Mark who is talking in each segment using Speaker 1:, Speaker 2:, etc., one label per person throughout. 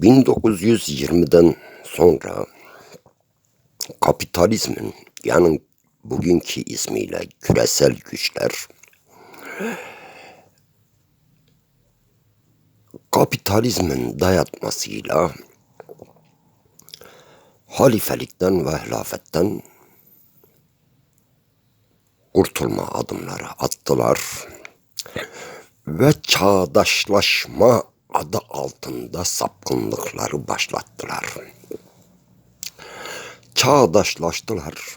Speaker 1: 1920'den sonra kapitalizmin yani bugünkü ismiyle küresel güçler kapitalizmin dayatmasıyla halifelikten ve hilafetten kurtulma adımları attılar ve çağdaşlaşma adı altında sapkınlıkları başlattılar. Çağdaşlaştılar.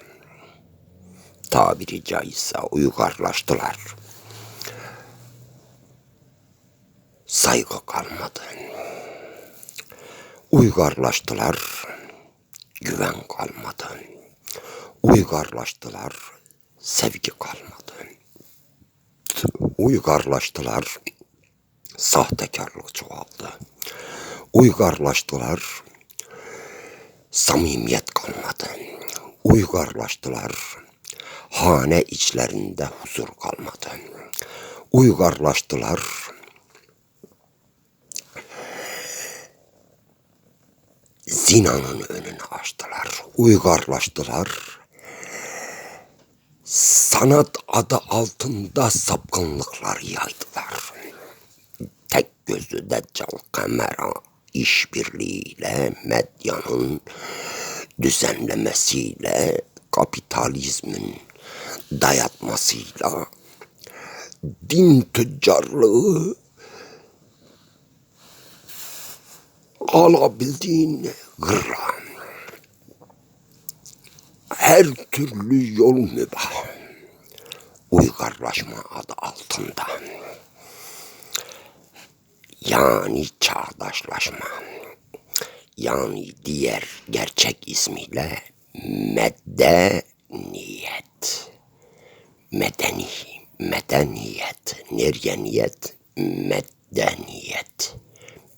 Speaker 1: Tabiri caizse uygarlaştılar. Saygı kalmadı. Uygarlaştılar. Güven kalmadı. Uygarlaştılar. Sevgi kalmadı. Uygarlaştılar sahtekarlık çoğaldı. Uygarlaştılar, samimiyet kalmadı. Uygarlaştılar, hane içlerinde huzur kalmadı. Uygarlaştılar, zinanın önünü açtılar. Uygarlaştılar, sanat adı altında sapkınlıklar yaydılar tek gözlü Deccal kamera işbirliğiyle medyanın düzenlemesiyle kapitalizmin dayatmasıyla din tüccarlığı alabildiğini gırran. Her türlü yol mübah. Uygarlaşma adı altında yani çağdaşlaşma. Yani diğer gerçek ismiyle medeniyet. Medeni medeniyet. Neryeniyet medeniyet.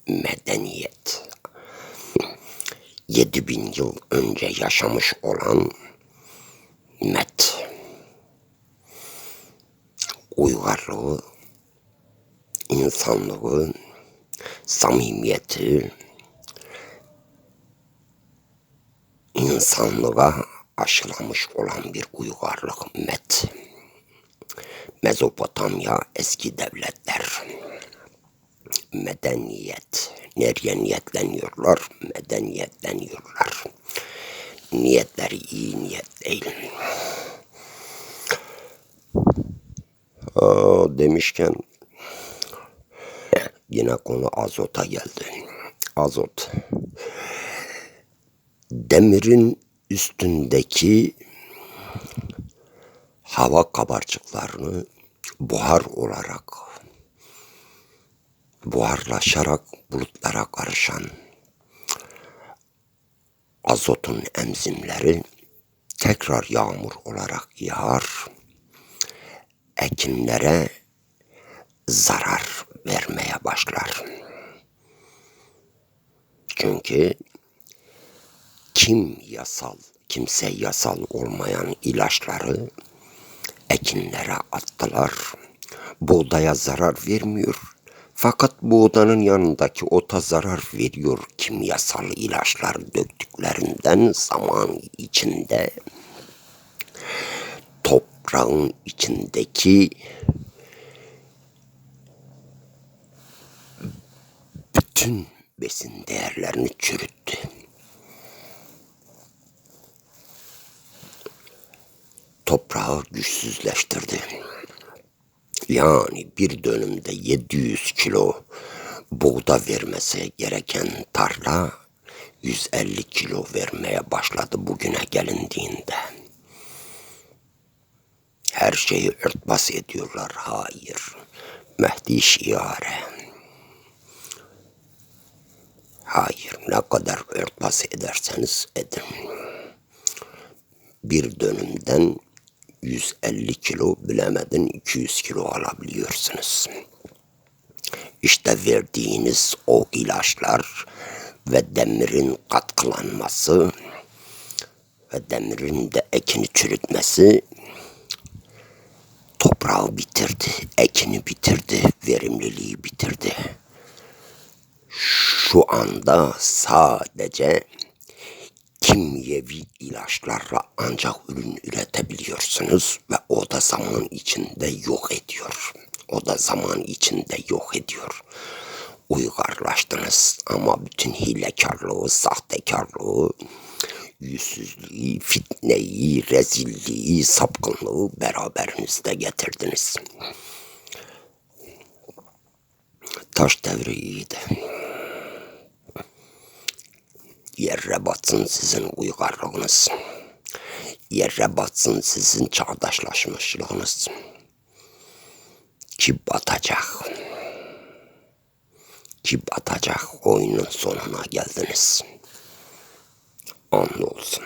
Speaker 1: Medeniyet. 7000 yıl önce yaşamış olan met. Uygarlığı insanlığı samimiyeti insanlığa aşılamış olan bir uygarlık met. Mezopotamya eski devletler. Medeniyet. Nereye niyetleniyorlar? Medeniyetleniyorlar. Niyetleri iyi niyet değil. Aa, demişken Yine konu azota geldi. Azot. Demirin üstündeki hava kabarcıklarını buhar olarak buharlaşarak bulutlara karışan azotun emzimleri tekrar yağmur olarak yağar, ekinlere zarar başlar. Çünkü kim yasal, kimse yasal olmayan ilaçları ekinlere attılar. Buğdaya zarar vermiyor. Fakat buğdanın yanındaki ota zarar veriyor kimyasal ilaçlar döktüklerinden zaman içinde toprağın içindeki bütün besin değerlerini çürüttü. Toprağı güçsüzleştirdi. Yani bir dönümde 700 kilo buğda vermesi gereken tarla 150 kilo vermeye başladı bugüne gelindiğinde. Her şeyi örtbas ediyorlar. Hayır. Mehdi şiare. Hayır, ne kadar örtbas ederseniz edin. Bir dönümden 150 kilo bilemedin 200 kilo alabiliyorsunuz. İşte verdiğiniz o ilaçlar ve demirin katkılanması ve demirin de ekini çürütmesi toprağı bitirdi, ekini bitirdi, verimliliği bitirdi. Şu anda sadece kimyevi ilaçlarla ancak ürün üretebiliyorsunuz ve o da zaman içinde yok ediyor. O da zaman içinde yok ediyor. Uygarlaştınız ama bütün hilekarlığı, sahtekarlığı, yüzsüzlüğü, fitneyi, rezilliği, sapkınlığı beraberinizde getirdiniz. Taş devri iyiydi. Yerre batsın sizin uygarlığınız. Yerre batsın sizin çağdaşlaşmışlığınız. Ki batacak. Ki batacak oyunun sonuna geldiniz. Anlı olsun.